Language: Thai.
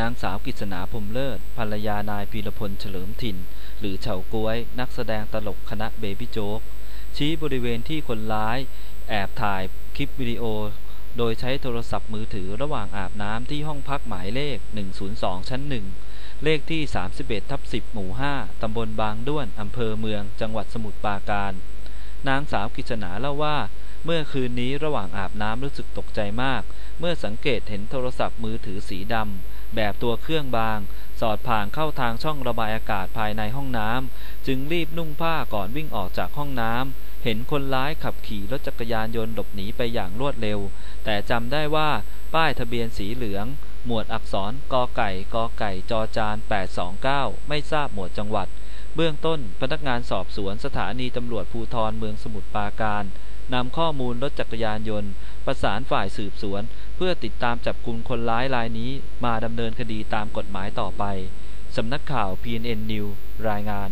นางสาวกิษณาพรมเลิศภรรยานายพีรพลเฉลิมถิ่น หรือเฉาก้วย นักแสดงตลกคณะเบบี้โจ๊ก ชี้บริเวณที่คนร้าย แอบถ่ายคลิปวิดีโอ โดยใช้โทรศัพท์มือถือระหว่างอาบน้ำที่ห้องพักหมายเลข 102 ชั้น 1 เลขที่ 31ทับ10 หมู่ 5 ตำบลบางด้วน อำเภอเมือง จังหวัดสมุทรปราการ นางสาวกิษณาเล่าว่าเมื่อคืนนี้ระหว่างอาบน้ำรู้สึกตกใจมาก เมื่อสังเกตเห็นโทรศัพท์มือถือสีดำ แบบตัวเครื่องบาง สอดผ่านเข้าทางช่องระบายอากาศภายในห้องน้ำจึงรีบนุ่งผ้าก่อนวิ่งออกจากห้องน้ำเห็นคนร้ายขับขี่รถจักรยานยนต์หลบหนีไปอย่างรวดเร็ว แต่จำได้ว่าป้ายทะเบียนสีเหลือง หมวดอักษรกอไก่กอไก่จอจาน 829 ไม่ทราบหมวดจังหวัด เบื้องต้นพนักงานสอบสวนสถานีตำรวจภูธรเมืองสมุทรปราการนำข้อมูลรถจักรยานยนต์ ประสานฝ่ายสืบสวน เพื่อติดตามจับกลุ่มคนร้ายรายนี้มาดำเนินคดีตามกฎหมายต่อไป สำนักข่าว PNN News รายงาน